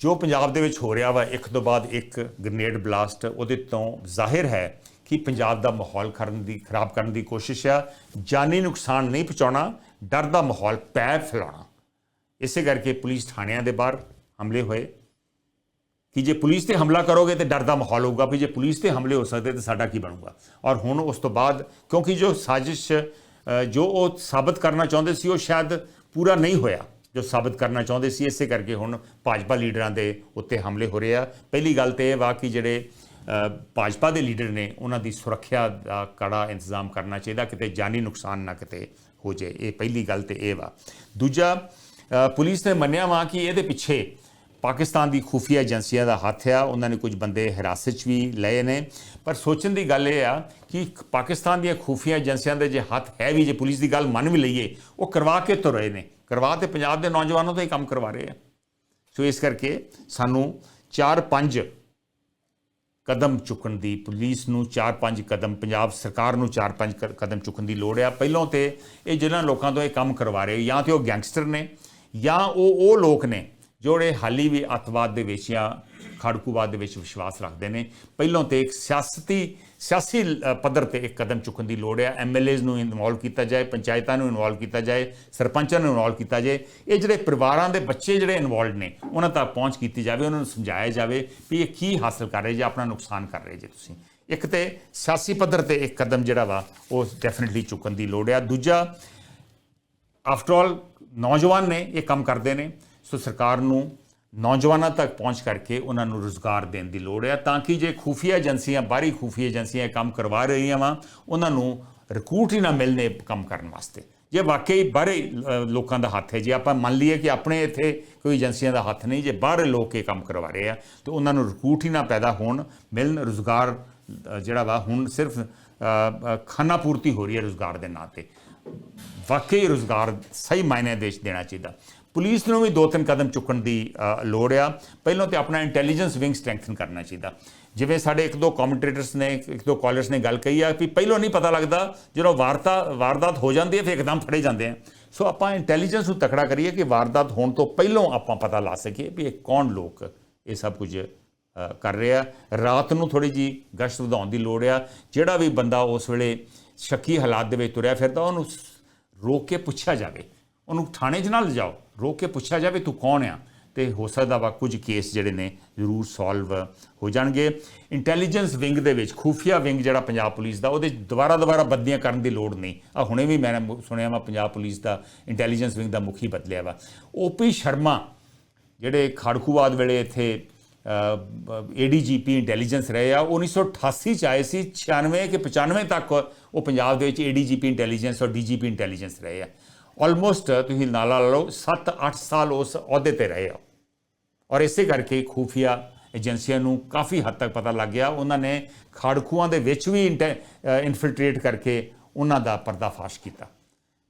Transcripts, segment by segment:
ਜੋ ਪੰਜਾਬ ਦੇ ਵਿੱਚ ਹੋ ਰਿਹਾ ਵਾ, ਇੱਕ ਤੋਂ ਬਾਅਦ ਇੱਕ ਗ੍ਰਨੇਡ ਬਲਾਸਟ ਉਹਦੇ ਤੋਂ ਜ਼ਾਹਿਰ ਹੈ ਕਿ ਪੰਜਾਬ ਦਾ ਮਾਹੌਲ ਕਰਨ ਦੀ, ਖਰਾਬ ਕਰਨ ਦੀ ਕੋਸ਼ਿਸ਼ ਆ। ਜਾਨੀ ਨੁਕਸਾਨ ਨਹੀਂ ਪਹੁੰਚਾਉਣਾ, ਡਰ ਦਾ ਮਾਹੌਲ ਪੈ ਫੈਲਾਉਣਾ। ਇਸੇ ਕਰਕੇ ਪੁਲਿਸ ਥਾਣਿਆਂ ਦੇ ਬਾਹਰ ਹਮਲੇ ਹੋਏ। ਕਿ ਜੇ ਪੁਲਿਸ ਤੇ ਹਮਲਾ ਕਰੋਗੇ ਤੇ ਡਰ ਦਾ ਮਾਹੌਲ ਹੋਊਗਾ, ਵੀ ਜੇ ਪੁਲਿਸ ਤੇ ਹਮਲੇ ਹੋ ਸਕਦੇ ਤੇ ਸਾਡਾ ਕੀ ਬਣੂਗਾ? ਔਰ ਹੁਣ ਉਸ ਤੋਂ ਬਾਅਦ, ਕਿਉਂਕਿ ਜੋ ਸਾਜ਼ਿਸ਼ ਜੋ ਉਹ ਸਾਬਤ ਕਰਨਾ ਚਾਹੁੰਦੇ ਸੀ, ਉਹ ਸ਼ਾਇਦ ਪੂਰਾ ਨਹੀਂ ਹੋਇਆ। ਜੋ ਸਾਬਤ ਕਰਨਾ ਚਾਹੁੰਦੇ ਸੀ, ਇਸੇ ਕਰਕੇ ਹੁਣ ਭਾਜਪਾ ਲੀਡਰਾਂ ਦੇ ਉੱਤੇ ਹਮਲੇ ਹੋ ਰਹੇ ਆ। ਪਹਿਲੀ ਗੱਲ ਤੇ ਇਹ ਵਾ ਕਿ ਜਿਹੜੇ ਭਾਜਪਾ ਦੇ ਲੀਡਰ ਨੇ, ਉਹਨਾਂ ਦੀ ਸੁਰੱਖਿਆ ਦਾ ਕੜਾ ਇੰਤਜ਼ਾਮ ਕਰਨਾ ਚਾਹੀਦਾ, ਕਿਤੇ ਜਾਨੀ ਨੁਕਸਾਨ ਨਾ ਕਿਤੇ ਹੋ ਜਾਏ। ਇਹ ਪਹਿਲੀ ਗੱਲ ਤੇ ਇਹ ਵਾ। ਦੂਜਾ ਪੁਲਿਸ ਨੇ ਮੰਨਿਆ ਵਾ ਕਿ ਇਹਦੇ ਪਿੱਛੇ ਪਾਕਿਸਤਾਨ ਦੀ ਖੂਫੀਆ ਏਜੰਸੀਆਂ ਦਾ ਹੱਥ ਆ, ਉਹਨਾਂ ਨੇ ਕੁਝ ਬੰਦੇ ਹਿਰਾਸਤ 'ਚ ਵੀ ਲਏ ਨੇ। ਪਰ ਸੋਚਣ ਦੀ ਗੱਲ ਇਹ ਆ ਕਿ ਪਾਕਿਸਤਾਨ ਦੀਆਂ ਖੂਫੀਆ ਏਜੰਸੀਆਂ ਦੇ ਜੇ ਹੱਥ ਹੈ ਵੀ, ਜੇ ਪੁਲਿਸ ਦੀ ਗੱਲ ਮੰਨ ਵੀ ਲਈਏ, ਉਹ ਕਰਵਾ ਕੇ ਤੁਰ ਰਹੇ ਨੇ। ਕਰਵਾ ਤੇ ਪੰਜਾਬ ਦੇ ਨੌਜਵਾਨਾਂ ਤੋਂ ਹੀ ਕੰਮ ਕਰਵਾ ਰਹੇ ਆ। ਸੋ ਇਸ ਕਰਕੇ ਸਾਨੂੰ 4-5 ਕਦਮ ਚੁੱਕਣ ਦੀ ਪੁਲਿਸ ਨੂੰ 4-5 ਕਦਮ ਪੰਜਾਬ ਸਰਕਾਰ ਨੂੰ 4-5 ਕ- ਕਦਮ ਚੁੱਕਣ ਦੀ ਲੋੜ ਆ। ਪਹਿਲਾਂ ਤੇ ਇਹ ਜਿਹਨਾਂ ਲੋਕਾਂ ਤੋਂ ਇਹ ਕੰਮ ਕਰਵਾ ਰਹੇ ਜਾਂ ਤੇ ਉਹ ਗੈਂਗਸਟਰ ਨੇ, ਜਾਂ ਉਹ ਉਹ ਲੋਕ ਨੇ ਜਿਹੜੇ ਹਾਲੀ ਵੀ ਅੱਤਵਾਦ ਦੇ ਵਿੱਚ ਜਾਂ ਖਾੜਕੂਵਾਦ ਦੇ ਵਿੱਚ ਵਿਸ਼ਵਾਸ ਰੱਖਦੇ ਨੇ, ਪਹਿਲਾਂ ਤੇ ਇੱਕ ਸਿਆਸਤੀ, ਸਿਆਸੀ ਪੱਧਰ ਤੇ ਇੱਕ ਕਦਮ ਚੁੱਕਣ ਦੀ ਲੋੜ ਹੈ ਐਮਐਲਏਜ਼ ਨੂੰ ਇਨਵੋਲਵ ਕੀਤਾ ਜਾਏ, ਪੰਚਾਇਤਾਂ ਨੂੰ ਇਨਵੋਲਵ ਕੀਤਾ ਜਾਏ, ਸਰਪੰਚਾਂ ਨੂੰ ਇਨਵੋਲਵ ਕੀਤਾ ਜਾਏ। ਇਹ ਜਿਹੜੇ ਪਰਿਵਾਰਾਂ ਦੇ ਬੱਚੇ ਜਿਹੜੇ ਇਨਵੋਲਵ ਨੇ, ਉਹਨਾਂ ਤੱਕ ਪਹੁੰਚ ਕੀਤੀ ਜਾਵੇ, ਉਹਨਾਂ ਨੂੰ ਸਮਝਾਇਆ ਜਾਵੇ ਵੀ ਇਹ ਕੀ ਹਾਸਲ ਕਰ ਰਹੇ ਜੇ ਆਪਣਾ ਨੁਕਸਾਨ ਕਰ ਰਹੇ ਜੇ ਤੁਸੀਂ। ਇੱਕ ਤੇ ਸਿਆਸੀ ਪੱਧਰ ਤੇ ਇੱਕ ਕਦਮ ਜਿਹੜਾ ਵਾ, ਉਹ ਡੈਫੀਨਿਟਲੀ ਚੁੱਕਣ ਦੀ ਲੋੜ ਹੈ ਦੂਜਾ ਆਫਟਰ ਆਲ ਨੌਜਵਾਨ ਨੇ ਇਹ ਕੰਮ ਕਰਦੇ ਨੇ। ਸੋ ਸਰਕਾਰ ਨੂੰ ਨੌਜਵਾਨਾਂ ਤੱਕ ਪਹੁੰਚ ਕਰਕੇ ਉਹਨਾਂ ਨੂੰ ਰੋਜ਼ਗਾਰ ਦੇਣ ਦੀ ਲੋੜ ਹੈ। ਤਾਂ ਕਿ ਜੇ ਖੂਫੀਆ ਏਜੰਸੀਆਂ ਬਾਹਰੀ ਖੂਫੀਆ ਏਜੰਸੀਆਂ ਇਹ ਕੰਮ ਕਰਵਾ ਰਹੀਆਂ ਵਾ ਉਹਨਾਂ ਨੂੰ ਰਿਕਰੂਟ ਹੀ ਨਾ ਮਿਲਨੇ ਕੰਮ ਕਰਨ ਵਾਸਤੇ। ਜੇ ਵਾਕਈ ਬਾਹਰੇ ਲੋਕਾਂ ਦਾ ਹੱਥ ਹੈ ਜੇ ਆਪਾਂ ਮੰਨ ਲਈਏ ਕਿ ਆਪਣੇ ਇੱਥੇ ਕੋਈ ਏਜੰਸੀਆਂ ਦਾ ਹੱਥ ਨਹੀਂ ਜੇ ਬਾਹਰੇ ਲੋਕ ਇਹ ਕੰਮ ਕਰਵਾ ਰਹੇ ਆ ਤੇ ਉਹਨਾਂ ਨੂੰ ਰਿਕਰੂਟ ਹੀ ਨਾ ਪੈਦਾ ਹੋਣ ਮਿਲਣ ਰੋਜ਼ਗਾਰ ਜਿਹੜਾ ਵਾ ਹੁਣ ਸਿਰਫ ਅ, ਖਾਨਾ ਪੂਰਤੀ ਹੋ ਰਹੀ ਹੈ ਰੋਜ਼ਗਾਰ ਦੇ ਨਾਂ ਤੇ। ਵਾਕਈ ਰੋਜ਼ਗਾਰ ਸਹੀ ਮਾਇਨੇ ਦੇਸ਼ ਦੇਣਾ ਚਾਹੀਦਾ। ਪੁਲਿਸ ਨੂੰ ਵੀ ਦੋ ਤਿੰਨ ਕਦਮ ਚੁੱਕਣ ਦੀ ਲੋੜ ਆ। ਪਹਿਲਾਂ ਤੇ ਆਪਣਾ ਇੰਟੈਲੀਜੈਂਸ ਵਿੰਗ ਸਟਰੈਂਥਨ ਕਰਨਾ ਚਾਹੀਦਾ। ਜਿਵੇਂ ਸਾਡੇ ਇੱਕ ਦੋ ਕਮੈਂਟੇਟਰਸ ਨੇ ਇੱਕ ਦੋ ਕਾਲਰਸ ਨੇ ਗੱਲ ਕਹੀ ਆ ਕਿ ਪਹਿਲਾਂ ਨਹੀਂ ਪਤਾ ਲੱਗਦਾ ਜਦੋਂ ਵਾਰਤਾ ਵਾਰਦਾਤ ਹੋ ਜਾਂਦੀ ਹੈ ਫਿਰ ਇੱਕਦਮ ਫੜੇ ਜਾਂਦੇ ਆ। ਸੋ ਆਪਾਂ ਇੰਟੈਲੀਜੈਂਸ ਨੂੰ ਤਕੜਾ ਕਰੀਏ ਕਿ ਵਾਰਦਾਤ ਹੋਣ ਤੋਂ ਪਹਿਲਾਂ ਆਪਾਂ ਪਤਾ ਲਾ ਸਕੀਏ ਵੀ ਇਹ ਕੌਣ ਲੋਕ ਇਹ ਸਭ ਕੁਝ ਅ, ਕਰ ਰਿਹਾ। ਰਾਤ ਨੂੰ ਥੋੜੀ ਜੀ ਗਸ਼ਤ ਵਧਾਉਣ ਦੀ ਲੋੜ ਆ। ਜਿਹੜਾ ਵੀ ਬੰਦਾ ਉਸ ਵੇਲੇ ਸ਼ੱਕੀ ਹਾਲਾਤ ਦੇ ਵਿੱਚ ਤੁਰਿਆ ਫਿਰਦਾ ਉਹਨੂੰ ਰੋਕ ਕੇ ਪੁੱਛਿਆ ਜਾਵੇ। ਉਹਨੂੰ ਥਾਣੇ 'ਚ ਨਾ ਲਿਜਾਓ। ਰੋਕ ਕੇ ਪੁੱਛਿਆ ਜਾਵੇ ਤੂੰ ਕੌਣ ਆ? ਤੇ ਹੋ ਸਕਦਾ ਵਾ ਕੁਝ ਕੇਸ ਜਿਹੜੇ ਨੇ ਜ਼ਰੂਰ ਸੋਲਵ ਹੋ ਜਾਣਗੇ। ਇੰਟੈਲੀਜੈਂਸ ਵਿੰਗ ਦੇ ਵਿੱਚ, ਖੂਫੀਆ ਵਿੰਗ ਜਿਹੜਾ ਪੰਜਾਬ ਪੁਲਿਸ ਦਾ, ਉਹਦੇ ਦੁਬਾਰਾ ਦੁਬਾਰਾ ਬਦਲੀਆਂ ਕਰਨ ਦੀ ਲੋੜ ਨਹੀਂ। ਆ ਹੁਣੇ ਵੀ ਮੈਂ ਸੁਣਿਆ ਵਾ ਪੰਜਾਬ ਪੁਲਿਸ ਦਾ ਇੰਟੈਲੀਜੈਂਸ ਵਿੰਗ ਦਾ ਮੁਖੀ ਬਦਲਿਆ ਵਾ। ਓਪੀ ਸ਼ਰਮਾ ਜਿਹੜੇ ਖੜਖੂਵਾਦ ਵੇਲੇ ਇੱਥੇ ਏਡੀਜੀਪੀ ਇੰਟੈਲੀਜੈਂਸ ਰਹੇ ਆ, ਉਹ 1988 ਚ ਆਏ ਸੀ 96 ਕਿ 95 ਤੱਕ ਉਹ ਪੰਜਾਬ ਦੇ ਵਿੱਚ ਏਡੀਜੀਪੀ ਇੰਟੈਲੀਜੈਂਸ ਔਰ ਡੀਜੀਪੀ ਇੰਟੈਲੀਜੈਂਸ ਰਹੇ ਆ। ਆਲਮੋਸਟ uh, ਤੁਸੀਂ ਨਾਲਾ ਲਾ ਲਓ 7-8 ਸਾਲ ਉਸ ਅਹੁਦੇ ਤੇ ਰਹੇ ਆ ਔਰ ਇਸੇ ਕਰਕੇ ਖੂਫੀਆ ਏਜੰਸੀਆਂ ਨੂੰ ਕਾਫੀ ਹੱਦ ਤੱਕ ਪਤਾ ਲੱਗ ਗਿਆ। ਉਹਨਾਂ ਨੇ ਖਾੜਖੂਆਂ ਦੇ ਵਿੱਚ ਵੀ ਇਨਫਿਲਟ੍ਰੇਟ ਕਰਕੇ ਉਹਨਾਂ ਦਾ ਪਰਦਾਫਾਸ਼ ਕੀਤਾ।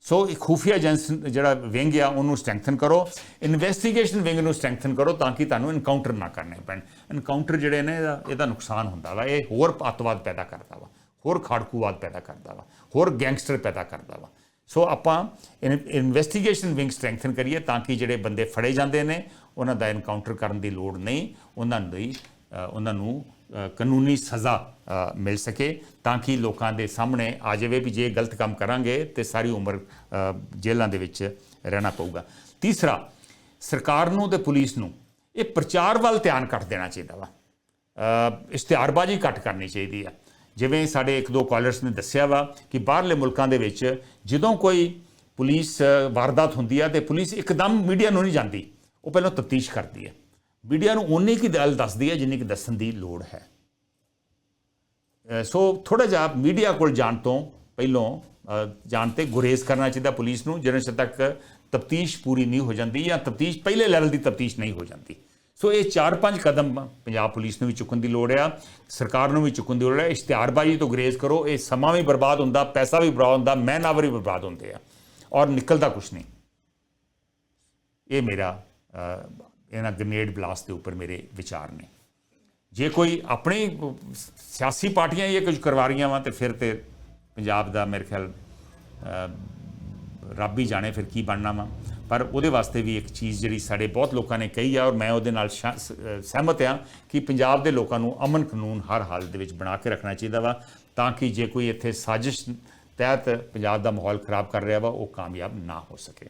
ਸੋ ਇਹ ਖੂਫੀਆ ਏਜੰਸ ਜਿਹੜਾ ਵਿੰਗ ਆ, ਉਹਨੂੰ ਸਟਰੈਂਥਨ ਕਰੋ। ਇਨਵੈਸਟੀਗੇਸ਼ਨ ਵਿੰਗ ਨੂੰ ਸਟਰੈਂਥਨ ਕਰੋ ਤਾਂ ਕਿ ਤੁਹਾਨੂੰ ਇਨਕਾਊਂਟਰ ਨਾ ਕਰਨੇ ਪੈਣ। ਇਨਕਾਊਂਟਰ ਜਿਹੜੇ ਨੇ, ਇਹਦਾ ਇਹਦਾ ਨੁਕਸਾਨ ਹੁੰਦਾ ਵਾ। ਇਹ ਹੋਰ ਅੱਤਵਾਦ ਪੈਦਾ ਕਰਦਾ ਵਾ। ਹੋਰ ਖਾੜਕੂਵਾਦ ਪੈਦਾ ਕਰਦਾ ਵਾ। ਹੋਰ ਗੈਂਗਸਟਰ ਪੈਦਾ ਕਰਦਾ ਵਾ। ਸੋ ਆਪਾਂ ਇਨਵੈਸਟੀਗੇਸ਼ਨ ਵਿੰਗ ਸਟਰੈਂਥਨ ਕਰੀਏ ਤਾਂ ਕਿ ਜਿਹੜੇ ਬੰਦੇ ਫੜੇ ਜਾਂਦੇ ਨੇ, ਉਹਨਾਂ ਦਾ ਐਨਕਾਊਂਟਰ ਕਰਨ ਦੀ ਲੋੜ ਨਹੀਂ, ਉਹਨਾਂ ਦੀ ਉਹਨਾਂ ਨੂੰ ਕਾਨੂੰਨੀ ਸਜ਼ਾ ਮਿਲ ਸਕੇ ਤਾਂ ਕਿ ਲੋਕਾਂ ਦੇ ਸਾਹਮਣੇ ਆ ਜਾਵੇ ਵੀ ਜੇ ਗਲਤ ਕੰਮ ਕਰਾਂਗੇ ਤੇ ਸਾਰੀ ਉਮਰ ਜੇਲ੍ਹਾਂ ਦੇ ਵਿੱਚ ਰਹਿਣਾ ਪਊਗਾ। ਤੀਸਰਾ, ਸਰਕਾਰ ਨੂੰ ਤੇ ਪੁਲਿਸ ਨੂੰ ਇਹ ਪ੍ਰਚਾਰ ਵੱਲ ਧਿਆਨ ਘੱਟ ਦੇਣਾ ਚਾਹੀਦਾ ਵਾ। ਇਸ਼ਤਿਹਾਰਬਾਜ਼ੀ ਘੱਟ ਕਰਨੀ ਚਾਹੀਦੀ ਆ। ਜਿਵੇਂ ਸਾਡੇ ਇੱਕ ਦੋ ਕਾਲਰਸ ਨੇ ਦੱਸਿਆ ਵਾ ਕਿ ਬਾਹਰਲੇ ਮੁਲਕਾਂ ਦੇ ਵਿੱਚ ਜਦੋਂ ਕੋਈ ਪੁਲਿਸ ਵਾਰਦਾਤ ਹੁੰਦੀ ਆ ਤੇ ਪੁਲਿਸ ਇੱਕਦਮ ਮੀਡੀਆ ਨੂੰ ਨਹੀਂ ਜਾਂਦੀ। ਉਹ ਪਹਿਲਾਂ ਤਫਤੀਸ਼ ਕਰਦੀ ਹੈ ਮੀਡੀਆ ਨੂੰ ਉਨੀ ਕੀ ਗੱਲ ਦੱਸਦੀ ਹੈ ਜਿੰਨੀ ਕਿ ਦੱਸਣ ਦੀ ਲੋੜ ਹੈ। ਸੋ ਥੋੜਾ ਜਿਹਾ ਮੀਡੀਆ ਕੋਲ ਜਾਣ ਤੋਂ ਪਹਿਲਾਂ ਜਾਣ ਤੇ ਗੁਰੇਜ਼ ਕਰਨਾ ਚਾਹੀਦਾ ਪੁਲਿਸ ਨੂੰ, ਜਿੰਨੇ ਤੱਕ ਤਫਤੀਸ਼ ਪੂਰੀ ਨਹੀਂ ਹੋ ਜਾਂਦੀ ਜਾਂ ਤਫਤੀਸ਼ ਪਹਿਲੇ ਲੈਵਲ ਦੀ ਤਫਤੀਸ਼ ਨਹੀਂ ਹੋ ਜਾਂਦੀ। ਸੋ ਇਹ ਚਾਰ ਪੰਜ ਕਦਮ ਪੰਜਾਬ ਪੁਲਿਸ ਨੂੰ ਵੀ ਚੁੱਕਣ ਦੀ ਲੋੜ ਆ, ਸਰਕਾਰ ਨੂੰ ਵੀ ਚੁੱਕਣ ਦੀ ਲੋੜ ਆ। ਇਸ਼ਤਿਹਾਰਬਾਜ਼ੀ ਤੋਂ ਗਰੇਜ਼ ਕਰੋ, ਇਹ ਸਮਾਂ ਵੀ ਬਰਬਾਦ ਹੁੰਦਾ, ਪੈਸਾ ਵੀ ਬਰਬਾਦ ਹੁੰਦਾ ਮੈਨਾਵਰ ਵੀ ਬਰਬਾਦ ਹੁੰਦੇ ਆ ਔਰ ਨਿਕਲਦਾ ਕੁਛ ਨਹੀਂ। ਇਹ ਮੇਰਾ ਇਹਨਾਂ ਗ੍ਰਨੇਡ ਬਲਾਸਟ ਦੇ ਉੱਪਰ ਮੇਰੇ ਵਿਚਾਰ ਨੇ। ਜੇ ਕੋਈ ਆਪਣੀ ਸਿਆਸੀ ਪਾਰਟੀਆਂ ਇਹ ਕੁਝ ਕਰਵਾ ਰਹੀਆਂ ਵਾ ਤੇ ਫਿਰ ਤੇ ਪੰਜਾਬ ਦਾ ਮੇਰੇ ਖਿਆਲ ਰੱਬ ਹੀ ਜਾਣੇ ਫਿਰ ਕੀ ਬਣਨਾ ਵਾ। ਪਰ ਉਹਦੇ ਵਾਸਤੇ ਵੀ ਇੱਕ ਚੀਜ਼ ਜਿਹੜੀ ਸਾਡੇ ਬਹੁਤ ਲੋਕਾਂ ਨੇ ਕਹੀ ਆ ਔਰ ਮੈਂ ਉਹਦੇ ਨਾਲ ਸਹਿਮਤ ਆ ਕਿ ਪੰਜਾਬ ਦੇ ਲੋਕਾਂ ਨੂੰ ਅਮਨ ਕਾਨੂੰਨ ਹਰ ਹਾਲਤ ਦੇ ਵਿੱਚ ਬਣਾ ਕੇ ਰੱਖਣਾ ਚਾਹੀਦਾ ਵਾ ਤਾਂ ਕਿ ਜੇ ਕੋਈ ਇੱਥੇ ਸਾਜ਼ਿਸ਼ ਤਹਿਤ ਪੰਜਾਬ ਦਾ ਮਾਹੌਲ ਖਰਾਬ ਕਰ ਰਿਹਾ ਵਾ, ਉਹ ਕਾਮਯਾਬ ਨਾ ਹੋ ਸਕੇ।